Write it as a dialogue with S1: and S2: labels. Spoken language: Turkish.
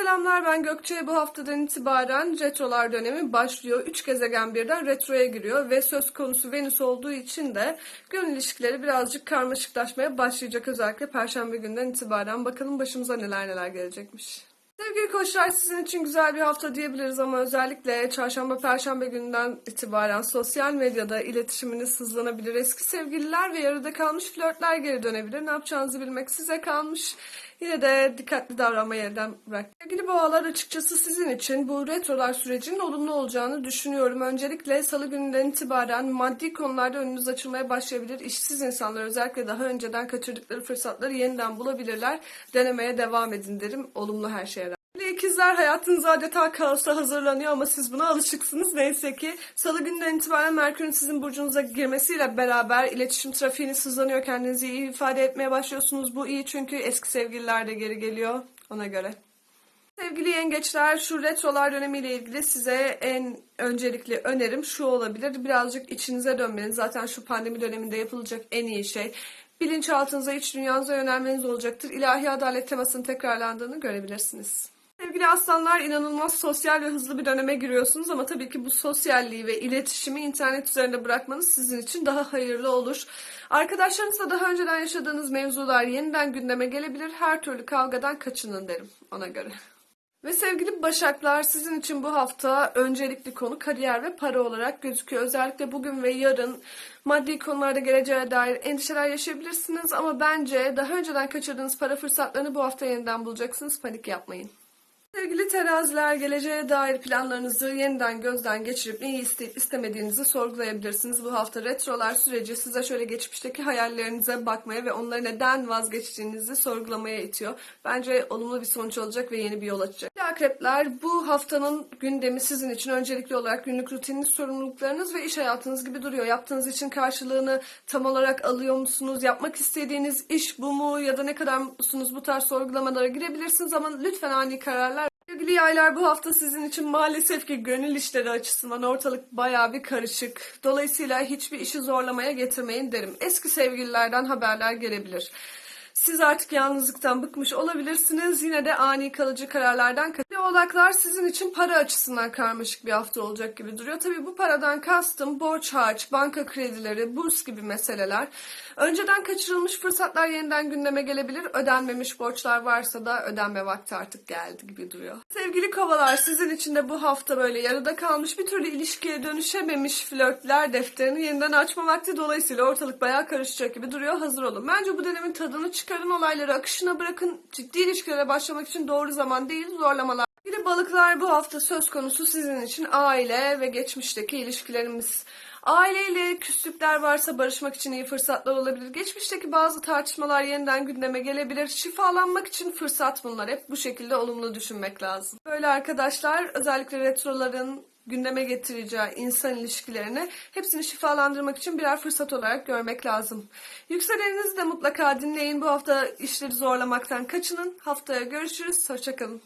S1: selamlar ben Gökçe. Bu haftadan itibaren retrolar dönemi başlıyor. Üç gezegen birden retroya giriyor ve söz konusu Venüs olduğu için de gönül ilişkileri birazcık karmaşıklaşmaya başlayacak özellikle Perşembe günden itibaren. Bakalım başımıza neler neler gelecekmiş. Sevgili koçlar sizin için güzel bir hafta diyebiliriz ama özellikle çarşamba perşembe günden itibaren sosyal medyada iletişiminiz hızlanabilir. Eski sevgililer ve yarıda kalmış flörtler geri dönebilir. Ne yapacağınızı bilmek size kalmış. Yine de dikkatli davranmayı elden bırak. Sevgili boğalar açıkçası sizin için bu retrolar sürecinin olumlu olacağını düşünüyorum. Öncelikle salı gününden itibaren maddi konularda önünüz açılmaya başlayabilir. İşsiz insanlar özellikle daha önceden kaçırdıkları fırsatları yeniden bulabilirler. Denemeye devam edin derim olumlu her şeye ikizler hayatınız adeta kaosa hazırlanıyor ama siz buna alışıksınız. Neyse ki salı günden itibaren Merkür'ün sizin burcunuza girmesiyle beraber iletişim trafiğiniz hızlanıyor. Kendinizi iyi ifade etmeye başlıyorsunuz. Bu iyi çünkü eski sevgililer de geri geliyor ona göre. Sevgili yengeçler şu retrolar dönemiyle ilgili size en öncelikli önerim şu olabilir. Birazcık içinize dönmeniz zaten şu pandemi döneminde yapılacak en iyi şey. Bilinçaltınıza, iç dünyanıza yönelmeniz olacaktır. İlahi adalet temasının tekrarlandığını görebilirsiniz. Sevgili aslanlar inanılmaz sosyal ve hızlı bir döneme giriyorsunuz ama tabii ki bu sosyalliği ve iletişimi internet üzerinde bırakmanız sizin için daha hayırlı olur. Arkadaşlarınızla daha önceden yaşadığınız mevzular yeniden gündeme gelebilir. Her türlü kavgadan kaçının derim ona göre. Ve sevgili Başaklar sizin için bu hafta öncelikli konu kariyer ve para olarak gözüküyor. Özellikle bugün ve yarın maddi konularda geleceğe dair endişeler yaşayabilirsiniz ama bence daha önceden kaçırdığınız para fırsatlarını bu hafta yeniden bulacaksınız. Panik yapmayın. Sevgili teraziler, geleceğe dair planlarınızı yeniden gözden geçirip neyi isteyip istemediğinizi sorgulayabilirsiniz. Bu hafta retrolar süreci size şöyle geçmişteki hayallerinize bakmaya ve onları neden vazgeçtiğinizi sorgulamaya itiyor. Bence olumlu bir sonuç olacak ve yeni bir yol açacak. Akrepler, bu haftanın gündemi sizin için öncelikli olarak günlük rutininiz, sorumluluklarınız ve iş hayatınız gibi duruyor. Yaptığınız için karşılığını tam olarak alıyor musunuz? Yapmak istediğiniz iş bu mu ya da ne kadar mutlusunuz? Bu tarz sorgulamalara girebilirsiniz ama lütfen ani kararlar Sevgili yaylar bu hafta sizin için maalesef ki gönül işleri açısından ortalık bayağı bir karışık. Dolayısıyla hiçbir işi zorlamaya getirmeyin derim. Eski sevgililerden haberler gelebilir. Siz artık yalnızlıktan bıkmış olabilirsiniz. Yine de ani kalıcı kararlardan. Oğlaklar sizin için para açısından karmaşık bir hafta olacak gibi duruyor. Tabii bu paradan kastım borç harç, banka kredileri, burs gibi meseleler. Önceden kaçırılmış fırsatlar yeniden gündeme gelebilir. Ödenmemiş borçlar varsa da ödenme vakti artık geldi gibi duruyor. Sevgili kovalar sizin için de bu hafta böyle yarıda kalmış bir türlü ilişkiye dönüşememiş flörtler defterini yeniden açma vakti dolayısıyla ortalık bayağı karışacak gibi duruyor. Hazır olun. Bence bu dönemin tadını çıkarın olayları akışına bırakın. Ciddi ilişkilere başlamak için doğru zaman değil zorlamalar. Sevgili balıklar bu hafta söz konusu sizin için aile ve geçmişteki ilişkilerimiz. Aileyle küslükler varsa barışmak için iyi fırsatlar olabilir. Geçmişteki bazı tartışmalar yeniden gündeme gelebilir. Şifalanmak için fırsat bunlar. Hep bu şekilde olumlu düşünmek lazım. Böyle arkadaşlar özellikle retroların gündeme getireceği insan ilişkilerini hepsini şifalandırmak için birer fırsat olarak görmek lazım. Yükseleninizi de mutlaka dinleyin. Bu hafta işleri zorlamaktan kaçının. Haftaya görüşürüz. Hoşçakalın.